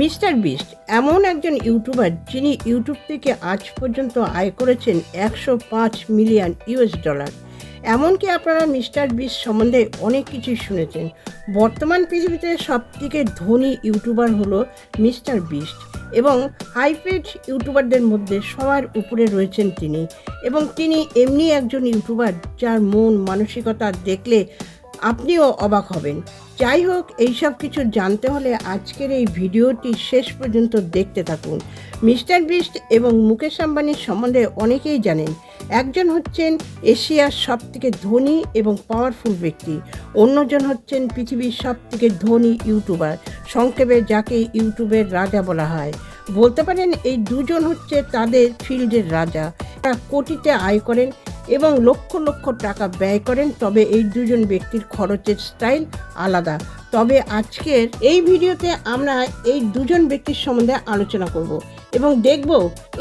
Mister beast এমন একজন YouTuber যিনি ইউটিউব থেকে আজ পর্যন্ত আয় করেছেন একশো পাঁচ মিলিয়ন ইউএস ডলার। এমনকি আপনারা মিস্টার বিস্ট সম্বন্ধে অনেক কিছুই শুনেছেন। বর্তমান পৃথিবীতে সবথেকে ধনী ইউটিউবার হলো মিস্টার বিস্ট এবং হাইপেড ইউটিউবারদের মধ্যে সবার উপরে রয়েছেন তিনি এবং তিনি এমনি একজন ইউটিউবার যার মন, মানসিকতা দেখলে আপনিও অবাক হবেন। যাই হোক, এইসব কিছু জানতে হলে আজকের এই ভিডিওটি শেষ পর্যন্ত দেখতে থাকুন। মিস্টার বিস্ট এবং মুকেশ আম্বানির সম্বন্ধে অনেকেই জানেন, একজন হচ্ছেন এশিয়ার সবথেকে ধনী এবং পাওয়ারফুল ব্যক্তি, অন্যজন হচ্ছেন পৃথিবীর সবথেকে ধনী ইউটিউবার, সংক্ষেপে যাকে ইউটিউবের রাজা বলা হয়। বলতে পারেন এই দুজন হচ্ছে তাদের ফিল্ডের রাজা। তারা কোটিতে আয় করেন এবং লক্ষ লক্ষ টাকা ব্যয় করেন, তবে এই দুজন ব্যক্তির খরচের স্টাইল আলাদা। তবে আজকের এই ভিডিওতে আমরা এই দুজন ব্যক্তির সম্বন্ধে আলোচনা করব এবং দেখব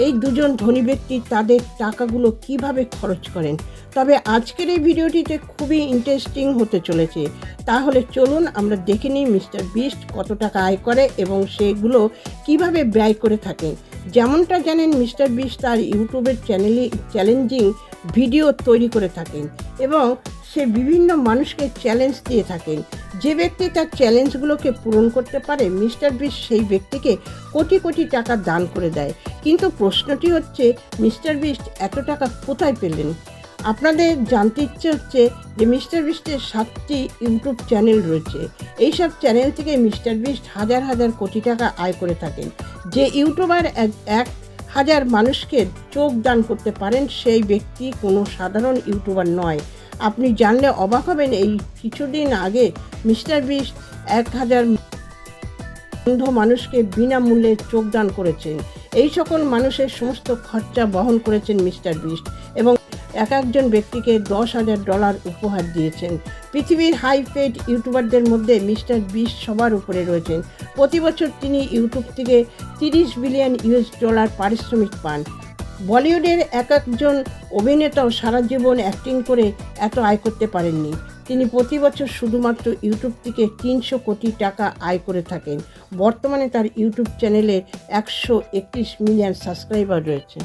এই দুজন ধনী ব্যক্তি তাদের টাকাগুলো কীভাবে খরচ করেন। তবে আজকের এই ভিডিওটিতে খুবই ইন্টারেস্টিং হতে চলেছে। তাহলে চলুন আমরা দেখে নিই মিস্টার বিস্ট কত টাকা আয় করে এবং সেগুলো কীভাবে ব্যয় করে থাকেন। যেমনটা জানেন মিস্টার বিস্ট তার ইউটিউবের চ্যানেলে, চ্যালেঞ্জিং ভিডিও তৈরি করে থাকেন এবং সে বিভিন্ন মানুষকে চ্যালেঞ্জ দিয়ে থাকেন। যে ব্যক্তি তার চ্যালেঞ্জগুলোকে পূরণ করতে পারে, মিস্টার বিস্ট সেই ব্যক্তিকে কোটি কোটি টাকা দান করে দেয়। কিন্তু প্রশ্নটি হচ্ছে, মিস্টার বিস্ট এত টাকা কোথায় পেলেন? আপনাদের জানতে ইচ্ছে হচ্ছে যে মিস্টার বিস্টের সাতটি ইউটিউব চ্যানেল রয়েছে। এইসব চ্যানেল থেকে মিস্টার বিস্ট হাজার হাজার কোটি টাকা আয় করে থাকেন। যে ইউটিউবার এক- হাজার মানুষকে চোখ দান করতে পারেন, সেই ব্যক্তি কোনো সাধারণ ইউটিউবার নয়। আপনি জানলে অবাক হবেন, এই কিছুদিন আগে মিস্টার বিস্ট এক হাজার অন্ধ মানুষকে বিনামূল্যে চোখদান করেছেন। এই সকল মানুষের সমস্ত খরচা বহন করেছেন মিস্টার বিস্ট এবং এক একজন ব্যক্তিকে দশ হাজার ডলার উপহার দিয়েছেন। পৃথিবীর হাই পেড ইউটিউবারদের মধ্যে মিস্টার বিশ সবার উপরে রয়েছেন। প্রতি বছর তিনি ইউটিউব থেকে তিরিশ বিলিয়ন ইউএস ডলার পারিশ্রমিক পান। বলিউডের এক একজন অভিনেতাও সারা জীবন অ্যাক্টিং করে এত আয় করতে পারেননি। তিনি প্রতি বছর শুধুমাত্র ইউটিউব থেকে তিনশো কোটি টাকা আয় করে থাকেন। বর্তমানে তার ইউটিউব চ্যানেলে একশো একত্রিশ মিলিয়ন সাবস্ক্রাইবার রয়েছে।